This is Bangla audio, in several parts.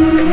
Mm-hmm.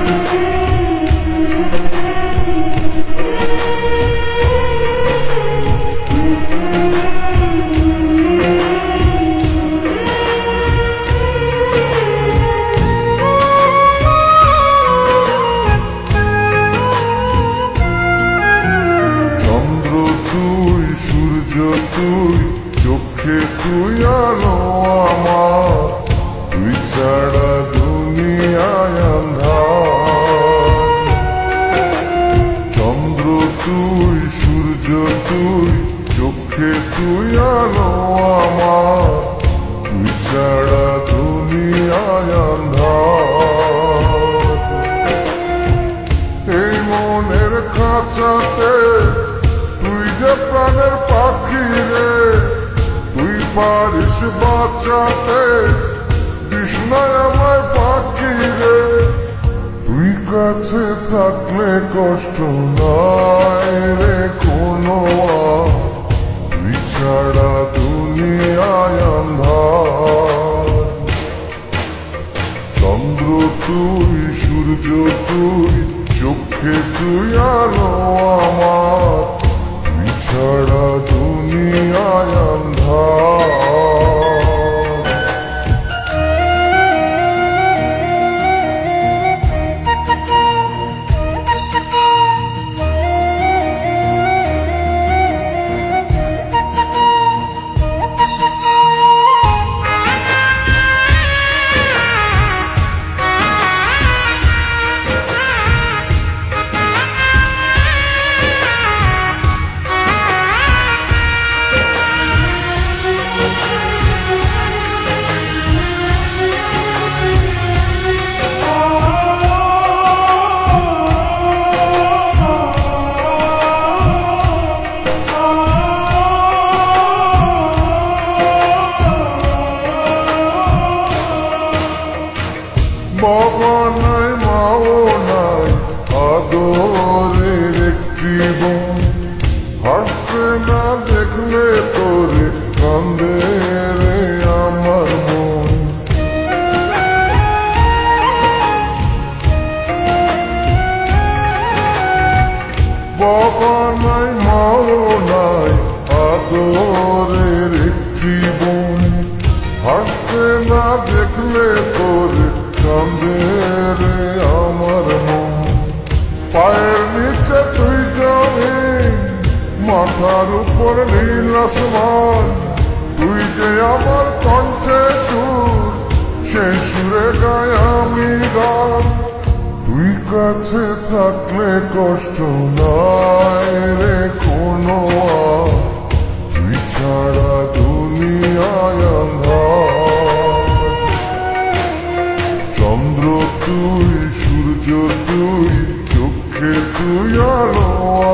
ছাড়া দুনিয়ায় আন্ধার এই মনের খাঁচাতে তুই যে প্রাণের পাখি রে, তুই পারিস বাঁচাতে কৃষ্ণায় আমায় পাখি রে তুই কাছে থাকলে কষ্ট নয় রে কোনো। তুই ছাড়া দুনিয়ায় আন্ধার বাবা নাই আদরের একটি বোন। হাসতে না দেখলে তোর কান্দে আমার মন। পায়ের নিচে তুই যাবি, মাথার উপর নীল আসমান। তুই যে আমার কণ্ঠে সুর, সেই সুরে গায় আমি তুই কাছে থাকলে কষ্ট নাই রে কোনো বিছাড়া দুনিয়ায় চন্দ্র তুই, সূর্য তুই, চোখে তুই আলো।